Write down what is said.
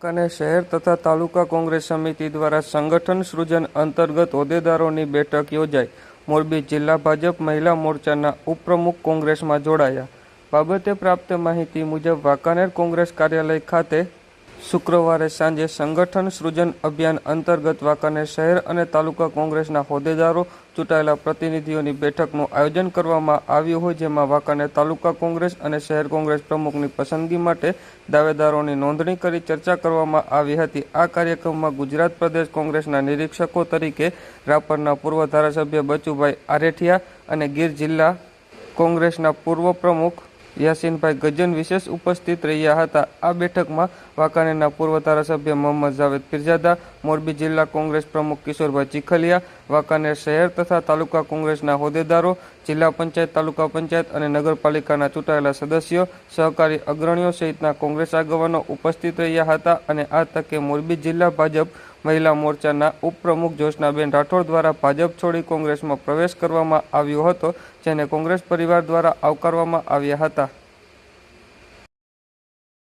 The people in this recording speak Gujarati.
અને શહેર તથા તાલુકા કોંગ્રેસ સમિતિ દ્વારા સંગઠન સૃજન અંતર્ગત હોદ્દેદારોની બેઠક યોજાઈ. મોરબી જિલ્લા ભાજપ મહિલા મોરચાના ઉપપ્રમુખ કોંગ્રેસમાં જોડાયા. બાબતે પ્રાપ્ત માહિતી મુજબ વાંકાનેર કોંગ્રેસ કાર્યાલય ખાતે શુક્રવારે સાંજે સંગઠન સૃજન અભિયાન અંતર્ગત વાંકાનેર શહેર અને તાલુકા કોંગ્રેસના હોદ્દેદારો ચૂંટાયેલા પ્રતિનિધિઓની બેઠકનું આયોજન કરવામાં આવ્યું હોય જેમાં વાંકાનેર તાલુકા કોંગ્રેસ અને શહેર કોંગ્રેસ પ્રમુખની પસંદગી માટે દાવેદારોની નોંધણી કરી ચર્ચા કરવામાં આવી હતી. આ કાર્યક્રમમાં ગુજરાત પ્રદેશ કોંગ્રેસના નિરીક્ષકો તરીકે રાપરના પૂર્વ ધારાસભ્ય બચુભાઈ આરેઠિયા અને ગીર જિલ્લા કોંગ્રેસના પૂર્વ પ્રમુખ યાસીનભાઈ ગજન વિશેષ ઉપસ્થિત રહ્યા હતા. આ બેઠકમાં વાંકાનેરના પૂર્વ ધારાસભ્ય મોહમ્મદ જાવેદ પીરજાદા મોરબી જિલ્લા કોંગ્રેસ પ્રમુખ કિશોરભાઈ ચીખલિયા, વાંકાનેર શહેર તથા તાલુકા કોંગ્રેસના હોદ્દેદારો, જિલ્લા પંચાયત, તાલુકા પંચાયત અને નગરપાલિકાના ચૂંટાયેલા સદસ્યો, સહકારી અગ્રણીઓ સહિતના કોંગ્રેસ આગેવાનો ઉપસ્થિત રહ્યા હતા અને આ તકે મોરબી જિલ્લા ભાજપ મહિલા મોરચાના ઉપપ્રમુખ જોશનાબેન રાઠોડ દ્વારા ભાજપ છોડી કોંગ્રેસમાં પ્રવેશ કરવામાં આવ્યો હતો, જેને કોંગ્રેસ પરિવાર દ્વારા આવકારવામાં આવ્યા હતા.